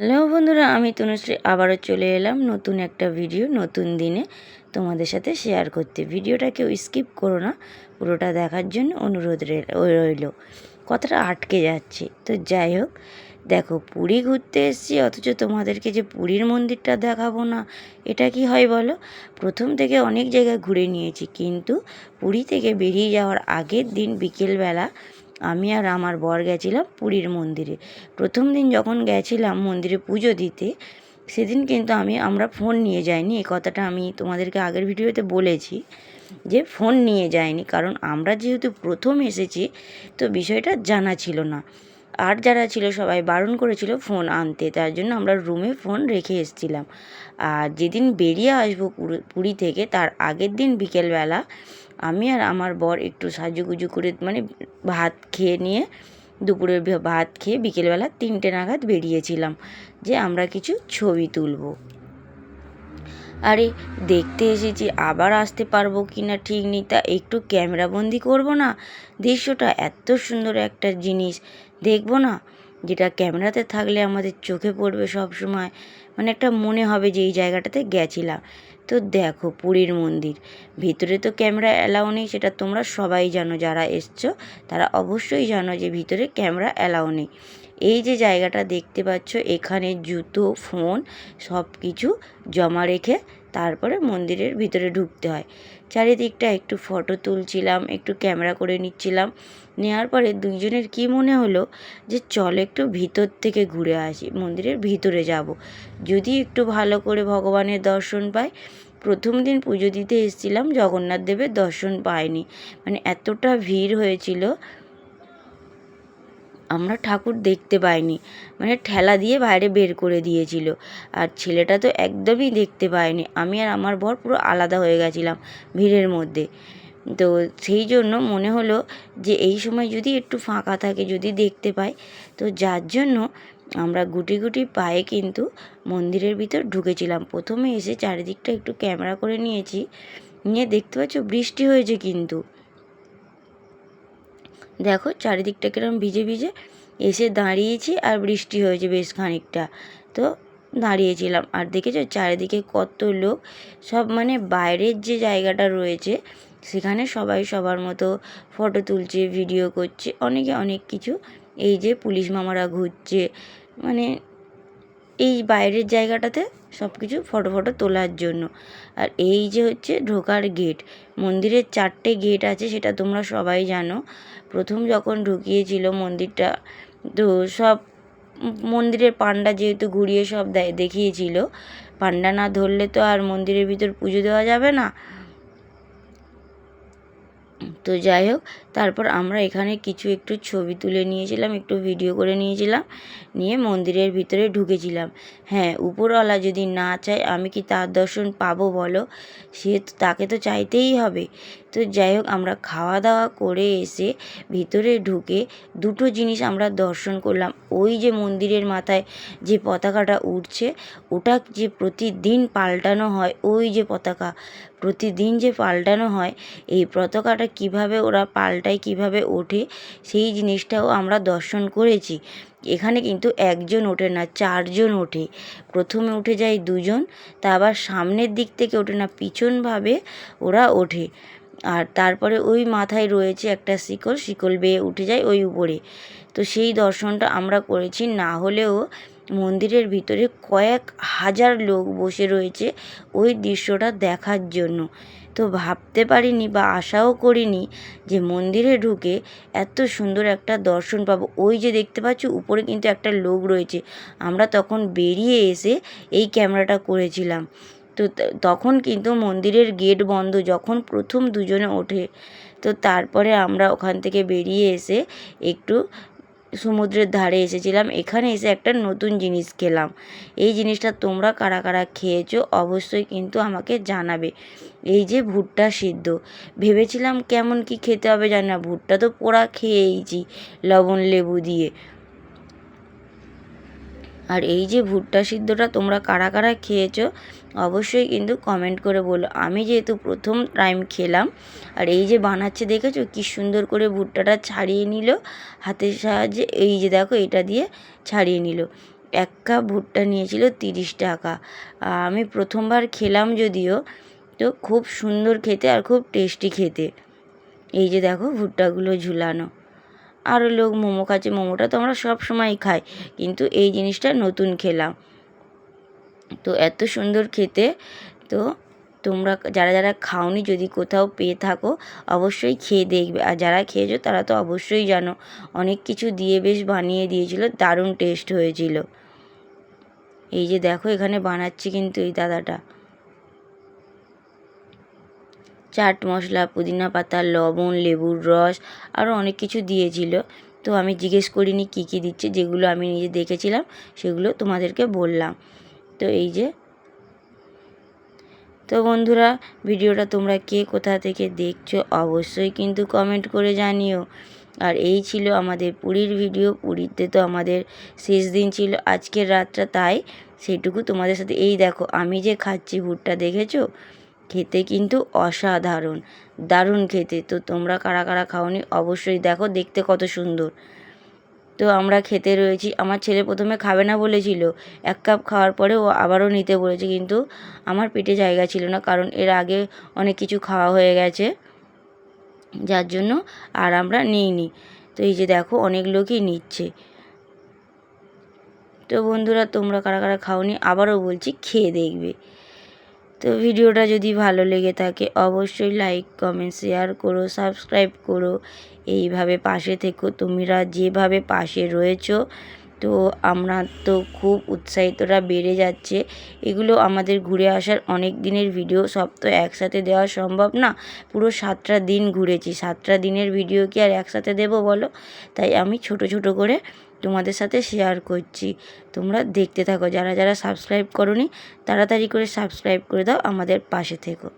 Hello বন্ধুরা, আমি তনুশ্রী। আবারও চলে এলাম নতুন একটা ভিডিও, নতুন দিনে তোমাদের সাথে শেয়ার করতে। ভিডিওটা কেউ স্কিপ করো না, পুরোটা দেখার জন্য অনুরোধ রইল। কথাটা আটকে যাচ্ছে। তো যাই হোক, দেখো, পুরী ঘুরতে এসেছি, অথচ তোমাদেরকে যে পুরীর মন্দিরটা দেখাবো না, এটা কি হয় বলো? প্রথম থেকে অনেক জায়গায় ঘুরে নিয়েছি, কিন্তু পুরী থেকে বেরিয়ে যাওয়ার আগের দিন বিকেলবেলা আমি আর আমার বর গেছিলাম পুরীর মন্দিরে। প্রথম দিন যখন গেছিলাম মন্দিরে পুজো দিতে, সেদিন কিন্তু আমি, আমরা ফোন নিয়ে যাইনি, এই কথাটা আমি তোমাদেরকে আগের ভিডিওতে বলেছি যে ফোন নিয়ে যায়নি কারণ আমরা যেহেতু প্রথম এসেছি, তো বিষয়টা জানা ছিল না। আর যারা ছিল সবাই বারণ করেছিল ফোন আনতে, তার জন্য আমরা রুমে ফোন রেখে এসেছিলাম। আর যেদিন বেরিয়ে আসব পুরী থেকে, তার আগের দিন বিকেলবেলা আমি আর আমার বর একটু সাজুগুজু করে মানে ভাত খেয়ে নিয়ে দুপুরের ভাত খেয়ে বিকেলবেলা তিনটে নাগাদ বেরিয়েছিলাম যে আমরা কিছু ছবি তুলব। আরে দেখতে এসেছি, আবার আসতে পারব কি না ঠিক নেই, তা একটু ক্যামেরাবন্দি করব না? দৃশ্যটা এত সুন্দর একটা জিনিস, দেখব না? যেটা ক্যামেরাতে থাকলে আমাদের চোখে পড়বে সব সময় মানে একটা মনে হবে যে এই জায়গাটাতে গেছিলাম। তো দেখো পুরীর মন্দির, ভিতরে তো ক্যামেরা অ্যালাউ নেই, সেটা তোমরা সবাই জানো যারা এসছো, তারা অবশ্যই জানো যে ভিতরে ক্যামেরা অ্যালাউ নেই। এই যে জায়গাটা দেখতে পাচ্ছ, এখানে জুতো, ফোন সব কিছু জমা রেখে তারপরে মন্দিরের ভিতরে ঢুকতে হয়। চারিদিকটা একটু ফটো তুলছিলাম, একটু ক্যামেরা করে নিচ্ছিলাম। নেওয়ার পরে দুইজনের কি মনে হলো যে চল একটু ভিতর থেকে ঘুরে আসি, মন্দিরের ভিতরে যাব। যদি একটু ভালো করে ভগবানের দর্শন পাই, প্রথম দিন পুজো দিতে এসেছিলাম, জগন্নাথ দেবের দর্শন পাইনি। মানে এতটা ভিড় হয়েছিল আমরা ঠাকুর দেখতে পাইনি। মানে ঠেলা দিয়ে বাইরে বের করে দিয়েছিল। আর ছেলেটা তো একদমই দেখতে পায়নি। আমি আর আমার বর পুরো আলাদা হয়ে গেছিলাম ভিড়ের মধ্যে। তো সেই জন্য মনে হলো যে এই সময় যদি একটু ফাঁকা থাকে, যদি দেখতে পাই, তো যার জন্য আমরা গুটি গুটি পায়ে কিন্তু মন্দিরের ভিতর ঢুকেছিলাম। প্রথমে এসে চারিদিকটা একটু ক্যামেরা করে নিয়েছি। নিয়ে দেখতে পাচ্ছ বৃষ্টি হয়েছে কিন্তু। দেখো চারিদিকটা কিরম ভিজে ভিজে এসে দাঁড়িয়েছি আর বৃষ্টি হয়েছে বেশ খানিকটা। তো দাঁড়িয়েছিলাম। আর দেখেছ চারিদিকে কত লোক, সব মানে বাইরের যে জায়গাটা রয়েছে, সেখানে সবাই সবার মতো ফটো তুলছে, ভিডিও করছে, অনেকে অনেক কিছু। এই যে পুলিশ মামারা ঘুরছে মানে এই বাইরের জায়গাটাতে সব কিছু ফটো ফটো তোলার জন্য। আর এই যে হচ্ছে ঢোকার গেট মন্দিরের চারটে গেট আছে সেটা তোমরা সবাই জানো। প্রথম যখন ঢুকিয়েছিল মন্দিরটা, তো সব মন্দিরের পান্ডা যেহেতু ঘুরিয়ে সব দেয় দেখিয়েছিল, পান্ডা না ধরলে তো আর মন্দিরের ভিতর পুজো দেওয়া যাবে না। তো যাই হোক তারপর আমরা এখানে কিছু একটু ছবি তুলে নিয়েছিলাম, একটু ভিডিও করে নিয়েছিলাম, নিয়ে মন্দিরের ভিতরে ঢুকেছিলাম। হ্যাঁ উপরওয়ালা যদি না চায়, আমি কি তার দর্শন পাবো বলো? সে তাকে তো চাইতেই হবে। তো যাই হোক, আমরা খাওয়া দাওয়া করে এসে ভিতরে ঢুকে দুটো জিনিস আমরা দর্শন করলাম। ওই যে মন্দিরের মাথায় যে পতাকাটা উঠছে, ওটা যে প্রতিদিন পাল্টানো হয়, ওই যে পতাকা, প্রতিদিন যে পাল্টানো হয়, এই পতাকাটা কীভাবে ওরা পাল্টায় কীভাবে ওঠে, সেই জিনিসটাও আমরা দর্শন করেছি। এখানে কিন্তু একজন ওঠে না, চারজন ওঠে। প্রথমে উঠে যায় দুজন, তা আবার সামনের দিক থেকে ওঠে না, পিছনভাবে ওরা ওঠে। আর তারপরে ওই মাথায় রয়েছে একটা শিকল শিকল বেয়ে উঠে যায় ওই উপরে। তো সেই দর্শনটা আমরা করেছি, না হলেও মন্দিরের ভিতরে কয়েক হাজার লোক বসে রয়েছে ওই দৃশ্যটা দেখার জন্য। তো ভাবতে পারিনি বা আশাও করিনি যে মন্দিরে ঢুকে এত সুন্দর একটা দর্শন পাবো। ওই যে দেখতে পাচ্ছ, উপরে কিন্তু একটা লোক রয়েছে। আমরা তখন বেরিয়ে এসে এই ক্যামেরাটা করেছিলাম। তো তখন কিন্তু মন্দিরের গেট বন্ধ যখন প্রথম দুজনে ওঠে। তো তারপরে আমরা ওখান থেকে বেরিয়ে এসে একটু সমুদ্রের ধারে এসেছিলাম। এখানে এসে একটা নতুন জিনিস খেলাম। এই জিনিসটা তোমরা কারা কারা খেয়েছো অবশ্যই কিন্তু আমাকে জানাবে। এই যে ভুট্টা সিদ্ধ। ভেবেছিলাম কেমন কি খেতে হবে জানি না। ভুট্টা তো পোড়া খেয়েইছি, লবণ, লেবু দিয়ে। আর এই যে ভুট্টা সিদ্ধটা তোমরা কারা কারা খেয়েছো, অবশ্যই কিন্তু কমেন্ট করে বলো। আমি যেহেতু প্রথম টাইম খেলাম, আর এই যে বানাচ্ছে দেখেছ কি সুন্দর করে ভুট্টাটা ছাড়িয়ে নিল, হাতের সাহায্যে এই যে দেখো এটা দিয়ে ছাড়িয়ে নিল। এক কাপ ভুট্টা নিয়েছিল তিরিশ টাকা। আমি প্রথমবার খেলাম যদিও, তো খুব সুন্দর খেতে আর খুব টেস্টি খেতে। এই যে দেখো ভুট্টাগুলো ঝুলানো। আরও লোক মোমো খাচ্ছে, মোমোটা তো আমরা সব সময় খাই, কিন্তু এই জিনিসটা নতুন খেলাম। তো এত সুন্দর খেতে, তো তোমরা যারা যারা খাওনি যদি কোথাও পেয়ে থাকো, অবশ্যই খেয়ে দেখবে। আর যারা খেয়েছো তারা তো অবশ্যই জানো, অনেক কিছু দিয়ে বেশ বানিয়ে দিয়েছিল, দারুণ টেস্ট হয়েছিল। এই যে দেখো এখানে বানাচ্ছি কিন্তু এই দাদাটা। চাট মশলা, পুদিনা পাতা, লবণ, লেবুর রস আরও অনেক কিছু দিয়েছিল। তো আমি জিজ্ঞেস করিনি কী কী দিচ্ছে, যেগুলো আমি নিজে দেখেছিলাম সেগুলো তোমাদেরকে বললাম। তো এই যে। তো বন্ধুরা, ভিডিওটা তোমরা কে কোথা থেকে দেখছ অবশ্যই কিন্তু কমেন্ট করে জানিও। আর এই ছিল আমাদের পুরীর ভিডিও। পুরীতে তো আমাদের শেষ দিন ছিল আজকের রাতটা, তাই সেটুকু তোমাদের সাথে। এই দেখো, আমি যে খাচ্ছি ভুট্টা, দেখেছ? খেতে কিন্তু অসাধারণ। দারুণ খেতে। তো তোমরা কারা কারা খাওনি অবশ্যই দেখো, দেখতে কত সুন্দর। তো আমরা খেতে রয়েছি। আমার ছেলে প্রথমে খাবে না বলেছিল। এক কাপ খাওয়ার পরে ও আবারও নিতে বলেছে কিন্তু আমার পেটে জায়গা ছিল না কারণ এর আগে অনেক কিছু খাওয়া হয়ে গেছে। যার জন্য আর আমরা নিইনি। তো এই যে দেখো, অনেক লোকই নিচ্ছে। তো বন্ধুরা, তোমরা কারা কারা খাওনি আবারও বলছি, খেয়ে দেখবে। তো ভিডিওটা যদি ভালো লেগে থাকে, অবশ্যই লাইক কমেন্ট শেয়ার করো সাবস্ক্রাইব করো। এইভাবে পাশে থেকো। তোমরা যেভাবে পাশে রয়েছো তো আমরা তো খুব উৎসাহিতরা বেড়ে যাচ্ছে। এগুলো আমাদের ঘুরে আসার অনেক দিনের ভিডিও সব তো একসাথে দেওয়া সম্ভব না। পুরো সাতটা দিন ঘুরেছি। সাতটা দিনের ভিডিও কি আর একসাথে দেবো বলো? তাই আমি ছোট ছোট করে তোমাদের সাথে শেয়ার করছি। তোমরা দেখতে থাকো। যারা যারা সাবস্ক্রাইব করনি, তাড়াতাড়ি করে সাবস্ক্রাইব করে দাও আমাদের পাশে থেকো।